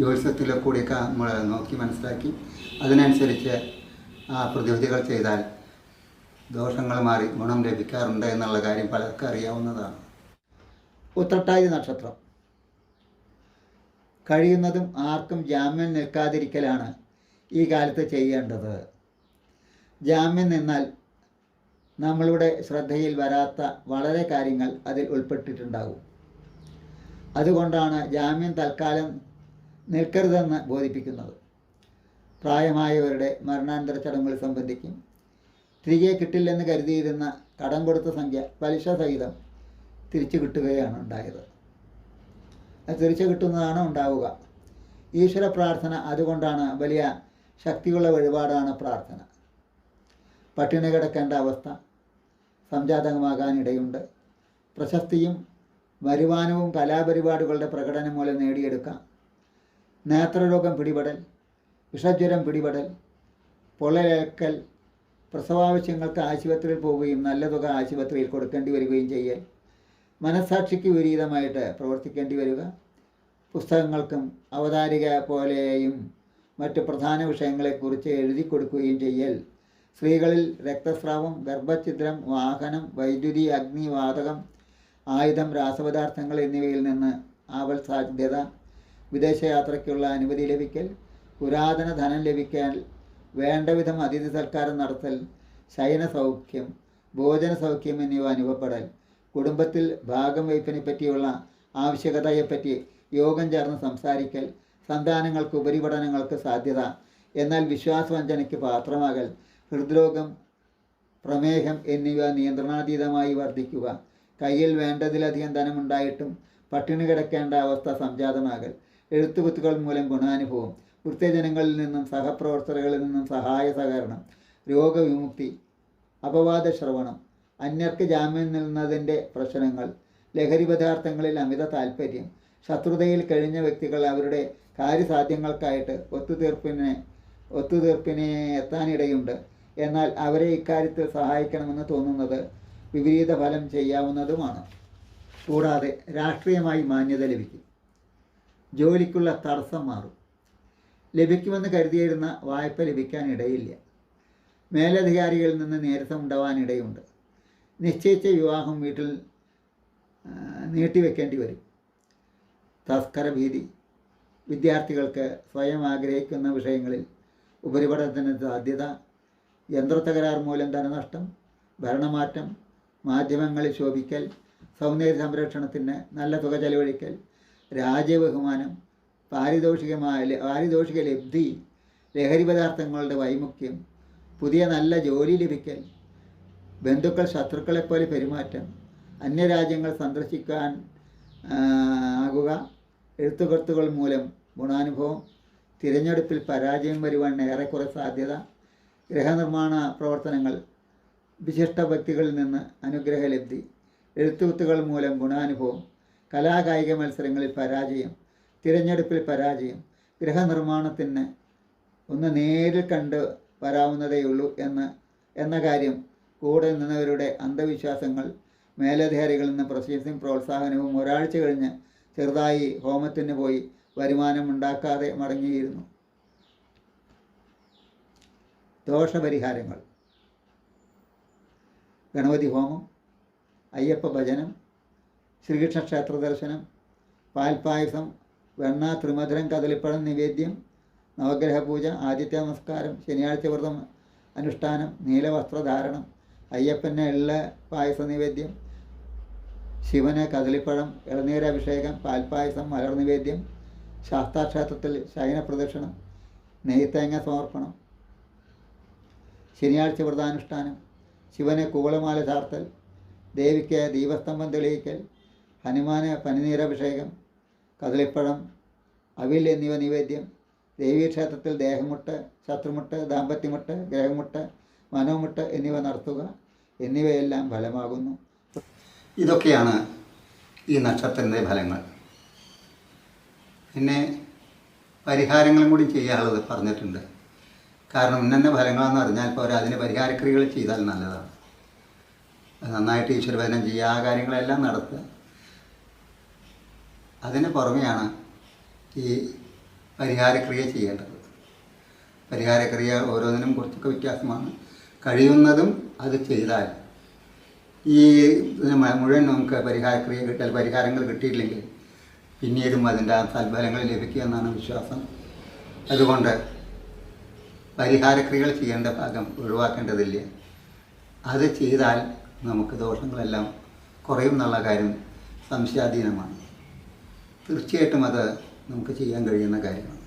ജ്യോതിഷത്തിലെ കൂടിയൊക്കെ നമ്മൾ നോക്കി മനസ്സിലാക്കി. അതിനനുസരിച്ച് ആ പ്രതിവിധികൾ ചെയ്താൽ ദോഷങ്ങൾ മാറി ഗുണം ലഭിക്കാറുണ്ട് എന്നുള്ള കാര്യം പലർക്കും അറിയാവുന്നതാണ്. ഉത്രട്ടാതി നക്ഷത്രം. കഴിയുന്നതും ആർക്കും ജാമ്യം നിൽക്കാതിരിക്കലാണ് ഈ കാലത്ത് ചെയ്യേണ്ടത്. ജാമ്യം നിന്നാൽ നമ്മളുടെ ശ്രദ്ധയിൽ വരാത്ത വളരെ കാര്യങ്ങൾ അതിൽ ഉൾപ്പെട്ടിട്ടുണ്ടാകും. അതുകൊണ്ടാണ് ജാമ്യം തൽക്കാലം നിൽക്കരുതെന്ന് ബോധിപ്പിക്കുന്നത്. പ്രായമായവരുടെ മരണാനന്തര ചടങ്ങുകൾ സംബന്ധിക്കും തിരികെ കിട്ടില്ലെന്ന് കരുതിയിരുന്ന കടം കൊടുത്ത സംഖ്യ പലിശ സഹിതം തിരിച്ചു കിട്ടുകയാണ് ഉണ്ടായത്. അത് തിരിച്ചു കിട്ടുന്നതാണ് ഉണ്ടാവുക. ഈശ്വര പ്രാർത്ഥന അതുകൊണ്ടാണ് വലിയ ശക്തിയുള്ള വഴിപാടാണ് പ്രാർത്ഥന. പട്ടിണി കിടക്കേണ്ട അവസ്ഥ സംജാതകമാകാനിടയുണ്ട്. പ്രശസ്തിയും വരുമാനവും കലാപരിപാടികളുടെ പ്രകടനം മൂലം നേടിയെടുക്കാം. നേത്രരോഗം പിടിപെടൽ വിഷജ്വരം പിടിപെടൽ പൊള്ളലേക്കൽ പ്രസവാവശ്യങ്ങൾക്ക് ആശുപത്രിയിൽ പോവുകയും നല്ല തുക ആശുപത്രിയിൽ കൊടുക്കേണ്ടി വരികയും ചെയ്യൽ മനസ്സാക്ഷിക്ക് വിപരീതമായിട്ട് പ്രവർത്തിക്കേണ്ടി വരിക പുസ്തകങ്ങൾക്കും അവതാരിക പോലെയും മറ്റ് പ്രധാന വിഷയങ്ങളെക്കുറിച്ച് എഴുതി കൊടുക്കുകയും ചെയ്യൽ. സ്ത്രീകളിൽ രക്തസ്രാവം ഗർഭഛിദ്രം വാഹനം വൈദ്യുതി അഗ്നി വാതകം ആയുധം രാസപദാർത്ഥങ്ങൾ എന്നിവയിൽ നിന്ന് ആവൽ സാധ്യത വിദേശയാത്രയ്ക്കുള്ള അനുമതി ലഭിക്കൽ പുരാതന ധനം ലഭിക്കാൻ വേണ്ടവിധം അതിഥി സൽക്കാരം നടത്തൽ ശയന സൗഖ്യം ഭോജന സൗഖ്യം എന്നിവ അനുഭവപ്പെടൽ കുടുംബത്തിൽ ഭാഗം വയ്പ്പിനെ പറ്റിയുള്ള ആവശ്യകതയെപ്പറ്റി യോഗം ചേർന്ന് സംസാരിക്കൽ സന്താനങ്ങൾക്ക് ഉപരിപഠനങ്ങൾക്ക് സാധ്യത എന്നാൽ വിശ്വാസവഞ്ചനയ്ക്ക് പാത്രമാകൽ ഹൃദ്രോഗം പ്രമേഹം എന്നിവ നിയന്ത്രണാതീതമായി വർദ്ധിക്കുക കയ്യിൽ വേണ്ടതിലധികം ധനമുണ്ടായിട്ടും പട്ടിണി കിടക്കേണ്ട അവസ്ഥ സംജാതമാകൽ എഴുത്തുകുത്തുകൾ മൂലം ഗുണാനുഭവം. വൃത്യജനങ്ങളിൽ നിന്നും സഹപ്രവർത്തകരിൽ നിന്നും സഹായ സഹകരണം രോഗവിമുക്തി അപവാദ ശ്രവണം അന്യർക്ക് ജാമ്യം നിൽക്കുന്നതിന്റെ പ്രശ്നങ്ങൾ ലഹരി പദാർത്ഥങ്ങളിൽ അമിത താല്പര്യം ശത്രുതയിൽ കഴിഞ്ഞ വ്യക്തികൾ അവരുടെ കാര്യസാധ്യങ്ങൾക്കായിട്ട് ഒത്തുതീർപ്പിനെ ഒത്തുതീർപ്പിനെ എത്താനിടയുണ്ട്. എന്നാൽ അവരെ ഇക്കാര്യത്തിൽ സഹായിക്കണമെന്ന് തോന്നുന്നത് വിപരീത ഫലം ചെയ്യാവുന്നതുമാണ്. കൂടാതെ രാഷ്ട്രീയമായി മാന്യത ലഭിക്കും. ജോലിക്കുള്ള തടസ്സം മാറും. ലഭിക്കുമെന്ന് കരുതിയിരുന്ന വായ്പ ലഭിക്കാൻ ഇടയില്ല. മേലധികാരികളിൽ നിന്ന് നേരത്തെ ഉണ്ടാവാൻ ഇടയുണ്ട്. നിശ്ചയിച്ച വിവാഹം വീട്ടിൽ നീട്ടിവെക്കേണ്ടി വരും. തസ്കര ഭീതി. വിദ്യാർത്ഥികൾക്ക് സ്വയം ആഗ്രഹിക്കുന്ന വിഷയങ്ങളിൽ ഉപരിപഠനത്തിന് സാധ്യത യന്ത്രത്തകരാർ മൂലം ധനനഷ്ടം ഭരണമാറ്റം മാധ്യമങ്ങളിൽ ശോഭിക്കൽ സൗന്ദര്യ സംരക്ഷണത്തിന് നല്ല തുക ചെലവഴിക്കൽ രാജ്യബഹുമാനം പാരിതോഷികമായ പാരിതോഷിക ലബ്ധി ലഹരി പദാർത്ഥങ്ങളുടെ വൈമുഖ്യം പുതിയ നല്ല ജോലി ലഭിക്കൽ ബന്ധുക്കൾ ശത്രുക്കളെപ്പോലെ പെരുമാറ്റം അന്യരാജ്യങ്ങൾ സന്ദർശിക്കാൻ ആകുക എഴുത്തുകത്തുകൾ മൂലം ഗുണാനുഭവം തിരഞ്ഞെടുപ്പിൽ പരാജയം വരുവാൻ ഏറെക്കുറെ സാധ്യത ഗൃഹനിർമ്മാണ പ്രവർത്തനങ്ങൾ വിശിഷ്ട വ്യക്തികളിൽ നിന്ന് അനുഗ്രഹ ലബ്ധി എഴുത്തുകുത്തുകൾ മൂലം ഗുണാനുഭവം കലാകായിക മത്സരങ്ങളിൽ പരാജയം തിരഞ്ഞെടുപ്പിൽ പരാജയം ഗൃഹനിർമ്മാണത്തിന് ഒന്ന് നേരിൽ കണ്ട് വരാവുന്നതേയുള്ളൂ എന്ന് എന്ന കാര്യം കൂടെ നിന്നവരുടെ അന്ധവിശ്വാസങ്ങൾ മേലധികാരികളിൽ നിന്ന് പ്രശംസയും പ്രോത്സാഹനവും ഒരാഴ്ച കഴിഞ്ഞ് ചെറുതായി ഹോമത്തിന് പോയി വരുമാനം ഉണ്ടാക്കാതെ മടങ്ങിയിരുന്നു. ദോഷപരിഹാരങ്ങൾ. ഗണപതി ഹോമം അയ്യപ്പ ഭജനം ശ്രീകൃഷ്ണ ക്ഷേത്ര ദർശനം പാൽപായസം വെണ്ണ ത്രിമധുരം കദളിപ്പഴം നിവേദ്യം നവഗ്രഹ പൂജ ആദിത്യ നമസ്കാരം ശനിയാഴ്ച വ്രതം അനുഷ്ഠാനം നീലവസ്ത്രധാരണം അയ്യപ്പന് എള്ള പായസ നിവേദ്യം ശിവന് കദളിപ്പഴം ഇളനീരഭിഷേകം പാൽപായസം മലർ നിവേദ്യം ശാസ്താക്ഷേത്രത്തിൽ ശയന പ്രദക്ഷിണം നെയ്ത്തേങ്ങ സമർപ്പണം ശനിയാഴ്ച വ്രതാനുഷ്ഠാനം ശിവന് കൂളമാല ചാർത്തൽ ദേവിക്ക് ദീപസ്തംഭം തെളിയിക്കൽ ഹനുമാന് പനിനീരഭിഷേകം കദളിപ്പഴം അവിൽ എന്നിവ നിവേദ്യം ദേവീക്ഷേത്രത്തിൽ ദേഹമുട്ട് ശത്രുമുട്ട് ദാമ്പത്യമുട്ട് ഗ്രഹമുട്ട് മനോമുട്ട് എന്നിവ നടത്തുക എന്നിവയെല്ലാം ഫലമാകുന്നു. ഇതൊക്കെയാണ് ഈ നക്ഷത്രത്തിന്റെ ഫലങ്ങൾ. പിന്നെ പരിഹാരങ്ങളും കൂടി ചെയ്യാനുള്ളത് പറഞ്ഞിട്ടുണ്ട്. കാരണം ഇന്നെ ഫലങ്ങളെന്ന് അറിഞ്ഞാൽ പോരാ അതിന് പരിഹാരക്രിയകൾ ചെയ്താൽ നല്ലതാണ്. നന്നായിട്ട് ഈശ്വരഭജനം ചെയ്യുക ആ കാര്യങ്ങളെല്ലാം നടത്തുക. അതിന് പുറമെയാണ് ഈ പരിഹാരക്രിയ ചെയ്യേണ്ടത്. പരിഹാരക്രിയ ഓരോന്നിനും കുറച്ചൊക്കെ വ്യത്യാസമാണ്. കഴിയുന്നതും അത് ചെയ്താൽ ഈ മുഴുവൻ നമുക്ക് പരിഹാരക്രിയ കിട്ടിയാൽ പരിഹാരങ്ങൾ കിട്ടിയില്ലെങ്കിൽ പിന്നീടും അതിന്റെ തൽഫലങ്ങൾ ലഭിക്കുക ലഭിക്കുമെന്നാണ് വിശ്വാസം. അതുകൊണ്ട് പരിഹാരക്രിയകൾ ചെയ്യേണ്ട ഭാഗം ഒഴിവാക്കേണ്ടതില്ല. അത് ചെയ്താൽ നമുക്ക് ദോഷങ്ങളെല്ലാം കുറയും എന്നുള്ള കാര്യം സംശയാധീനമാണ്. തീർച്ചയായിട്ടും അത് നമുക്ക് ചെയ്യാൻ കഴിയുന്ന കാര്യമാണ്.